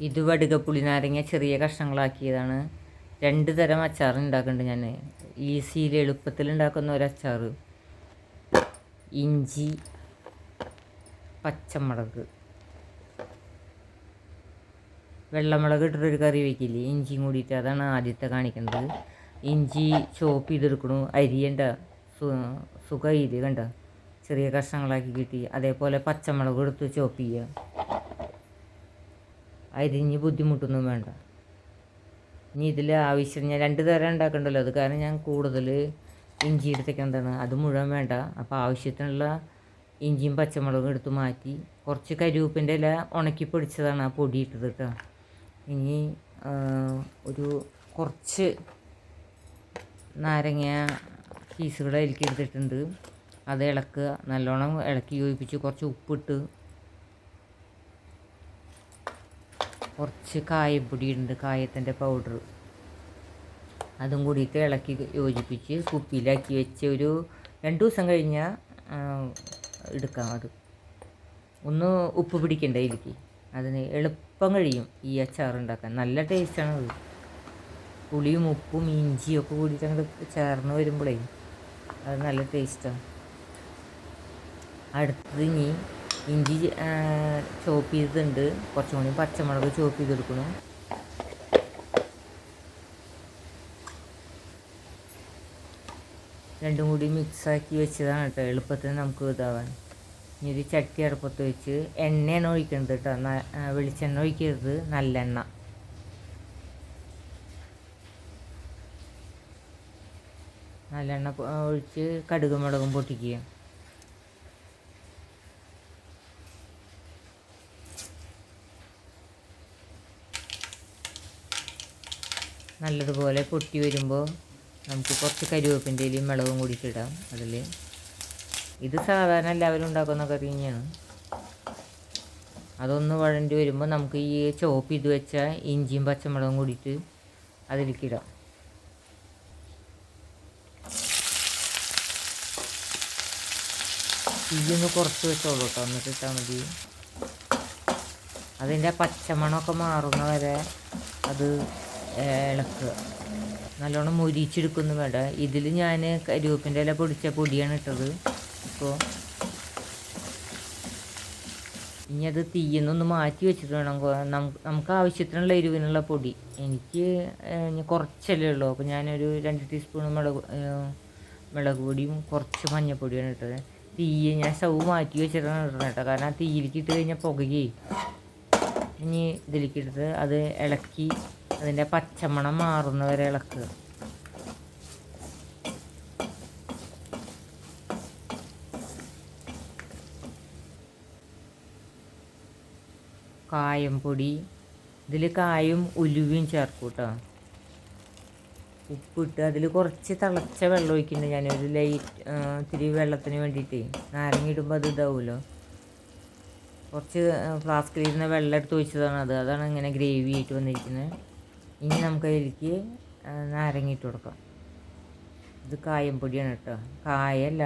ഇത് വടുകപ്പുളി നാരങ്ങ ചെറിയ കഷ്ണങ്ങളാക്കിയതാണ്. രണ്ട് തരം അച്ചാർ ഉണ്ടാക്കുന്നുണ്ട് ഞാൻ ഈസിയിൽ എളുപ്പത്തിൽ ഉണ്ടാക്കുന്ന ഒരു അച്ചാർ. ഇഞ്ചി പച്ചമുളക്. വെള്ളമുളക് ഇട്ടിട്ടൊരു കറി വയ്ക്കില്ലേ ഇഞ്ചിയും കൂടിയിട്ട് അതാണ് ആദ്യത്തെ കാണിക്കുന്നത്. ഇഞ്ചി ചോപ്പ് ചെയ്തെടുക്കണു. അരിയണ്ട സുഖ ഇത് കണ്ട? ചെറിയ കഷ്ണങ്ങളാക്കി കിട്ടി. അതേപോലെ പച്ചമുളക് എടുത്ത് ചോപ്പ് ചെയ്യുക. അരിഞ്ഞ് ബുദ്ധിമുട്ടൊന്നും വേണ്ട. ഇനി ഇതിൽ ആവശ്യം ഞാൻ രണ്ട് തരം ഉണ്ടാക്കണ്ടല്ലോ. അത് കാരണം ഞാൻ കൂടുതൽ ഇഞ്ചി എടുത്തേക്ക് എന്താണ് അത് മുഴുവൻ വേണ്ട. അപ്പോൾ ആവശ്യത്തിനുള്ള ഇഞ്ചിയും പച്ചമുളകും എടുത്ത് മാറ്റി കുറച്ച് കരിവേപ്പിന്റെ ഇല ഉണക്കി പൊടിച്ചതാണ് ആ പൊടി ഇട്ടത് കേട്ടോ ഇനി ഒരു കുറച്ച് നാരങ്ങ പീസുകൾ അതിലേക്ക് എടുത്തിട്ടുണ്ട്. അത് ഇളക്കുക നല്ലോണം ഇളക്കി യോജിപ്പിച്ച് കുറച്ച് ഉപ്പിട്ട് കുറച്ച് കായപ്പൊടി ഉണ്ട് കായത്തിന്റെ പൗഡർ അതും കൂടിയിട്ട് ഇളക്കി യോജിപ്പിച്ച് കുപ്പിയിലാക്കി വെച്ച് ഒരു രണ്ട് ദിവസം കഴിഞ്ഞാൽ എടുക്കാം അത്. ഒന്ന് ഉപ്പ് പിടിക്കണ്ട എനിക്ക് അതിന് എളുപ്പം കഴിയും ഈ അച്ചാർ ഉണ്ടാക്കാൻ. നല്ല ടേസ്റ്റാണ് അത്. പുളിയും ഉപ്പും ഇഞ്ചിയും ഒക്കെ കൂടിയിട്ട് അങ്ങോട്ട് ചേർന്ന് വരുമ്പോഴേ അത് നല്ല ടേസ്റ്റാണ് അടുത്തത് ഇനി ഇഞ്ചി ചോപ്പ് ചെയ്തിട്ടുണ്ട്. കുറച്ചും കൂടി പച്ചമുളക് ചോപ്പ് ചെയ്തെടുക്കണം. രണ്ടും കൂടി മിക്സാക്കി വെച്ചതാണ് കേട്ടോ. എളുപ്പത്തിന് നമുക്ക് ഇതാവാൻ. ഇനി ഒരു ചട്ടി അടുപ്പത്ത് വെച്ച് എണ്ണയാണ് ഒഴിക്കേണ്ടത് കേട്ടോ. വെളിച്ചെണ്ണ ഒഴിക്കരുത്. നല്ലെണ്ണ നല്ലെണ്ണ ഒഴിച്ച് കടുകും മുളകും പൊട്ടിക്കുക. നല്ലതുപോലെ പൊട്ടി വരുമ്പോൾ നമുക്ക് കുറച്ച് കരിവേപ്പിന്റെ ഇലയും മുളകും കൂടിയിട്ടിടാം അതിൽ ഇത് സാധാരണ എല്ലാവരും ഉണ്ടാക്കുന്ന കറി തന്നെയാണ്. അതൊന്ന് വഴണ്ടി വരുമ്പോൾ നമുക്ക് ഈ ചോപ്പ് ഇത് വെച്ച ഇഞ്ചിയും പച്ചമുളകും കൂടിയിട്ട് അതിലേക്കിടാം തീയൊന്ന് കുറച്ച് വെച്ചോളൂ കേട്ടോ എന്നിട്ട് ഇട്ടാൽ മതി. അതിന്റെ പച്ചമണമൊക്കെ മാറുന്ന വരെ അത് ഇളക്കുക നല്ലോണം മുരിച്ചെടുക്കുന്നു വേണ്ട ഇതിൽ ഞാൻ കരിവേപ്പിന്റെ ഇല പൊടിച്ച പൊടിയാണ് ഇട്ടത്. ഇപ്പോൾ ഇനി അത് തീയെന്നൊന്ന് മാറ്റി വെച്ചിട്ട് വേണം. നമുക്ക് ആവശ്യത്തിനുള്ള എരിവിനുള്ള പൊടി. എനിക്ക് കുറച്ചല്ലേ ഉള്ളൂ. അപ്പോൾ ഞാനൊരു രണ്ട് ടീസ്പൂൺ മുളക് മുളക് പൊടിയും കുറച്ച് മഞ്ഞൾപ്പൊടിയാണ് ഇട്ടത്. തീയെ ഞാൻ സ്റ്റവ് മാറ്റി വെച്ചിട്ടാണ് ഇടുന്നത് കേട്ടോ. കാരണം തീയിലേക്ക് ഇട്ട് കഴിഞ്ഞാൽ പുകയേ ഇനി ഇതിലേക്ക് ഇട്ടിട്ട് അത് ഇളക്കി അതിന്റെ പച്ചമണം മാറുന്നവരെ ഇളക്കുക കായം പൊടി. ഇതിൽ കായും ഉലുവയും ചേർക്കും കേട്ടോ ഉപ്പിട്ട് അതിൽ കുറച്ച് തിളച്ച വെള്ളം ഒഴിക്കുന്നുണ്ട് ഞാനൊരു ലൈറ്റ് ഇത്തിരി വെള്ളത്തിന് വേണ്ടിയിട്ട്. നാരങ്ങ ഇടുമ്പോൾ അത് ഇതാവുമല്ലോ കുറച്ച് ഫ്ലാസ്കിൽ ഇരുന്ന വെള്ളം എടുത്ത് ഒഴിച്ചതാണ് അത്. അതാണ് ഇങ്ങനെ ഗ്രേവി ആയിട്ട് വന്നിരിക്കുന്നത് ഇനി നമുക്ക് അതിലേക്ക് നാരങ്ങയിട്ട് കൊടുക്കാം. ഇത് കായംപൊടിയാണ് കേട്ടോ. കായല്ല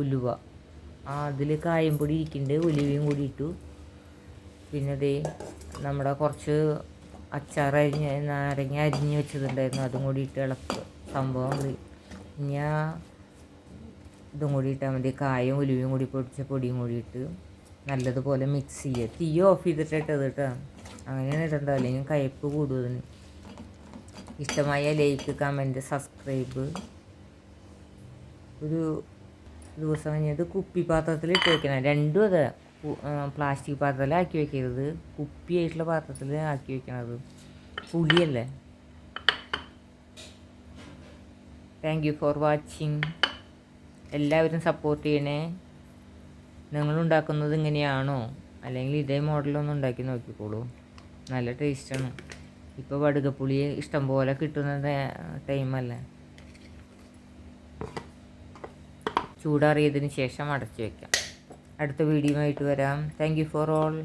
ഉലുവ. ആ അതിൽ കായംപൊടി ഇരിക്കുന്നുണ്ട്. ഉലുവയും കൂടി ഇട്ടു. പിന്നെ ദേ നമ്മുടെ കുറച്ച് അച്ചാർ അരിഞ്ഞ് നാരങ്ങ അരിഞ്ഞ് വെച്ചതുണ്ടായിരുന്നു. അതും കൂടി ഇട്ട് ഇളക്ക് സംഭവം ഇനി ആ ഇതും കൂടി ഇട്ടാൽ മതി. കായും ഉലുവയും കൂടി പൊടിച്ച പൊടിയും കൂടി ഇട്ട് നല്ലതുപോലെ മിക്സ് ചെയ്യുക. തീ ഓഫ് ചെയ്തിട്ടിട്ടത് കേട്ടോ. അങ്ങനെയാണ് ഇടേണ്ടത്. അല്ലെങ്കിൽ കയ്പ്പ് കൂടും അതിന്. ഇഷ്ടമായ ലൈക്ക് കമന്റ് സബ്സ്ക്രൈബ്. ഒരു ദിവസം കഴിഞ്ഞത് കുപ്പി പാത്രത്തിൽ ഇട്ട് വെക്കണം. രണ്ടും അതെ. പ്ലാസ്റ്റിക് പാത്രത്തിൽ ആക്കി വെക്കരുത്. കുപ്പിയായിട്ടുള്ള പാത്രത്തിൽ ആക്കി വെക്കണത്. പുളിയല്ലേ? താങ്ക് യു ഫോർ വാച്ചിങ് എല്ലാവരും സപ്പോർട്ട് ചെയ്യണേ. നിങ്ങളുണ്ടാക്കുന്നത് ഇങ്ങനെയാണോ? അല്ലെങ്കിൽ ഇതേ മോഡലൊന്നും ഉണ്ടാക്കി നോക്കിക്കോളൂ. നല്ല ടേസ്റ്റാണ് ഇപ്പോൾ വടുകപ്പുളി ഇഷ്ടം പോലെ കിട്ടുന്ന ടൈമല്ലേ ചൂടാറിയതിന് ശേഷം അടച്ചു വെക്കാം. അടുത്ത വീഡിയോ ആയിട്ട് വരാം. Thank for all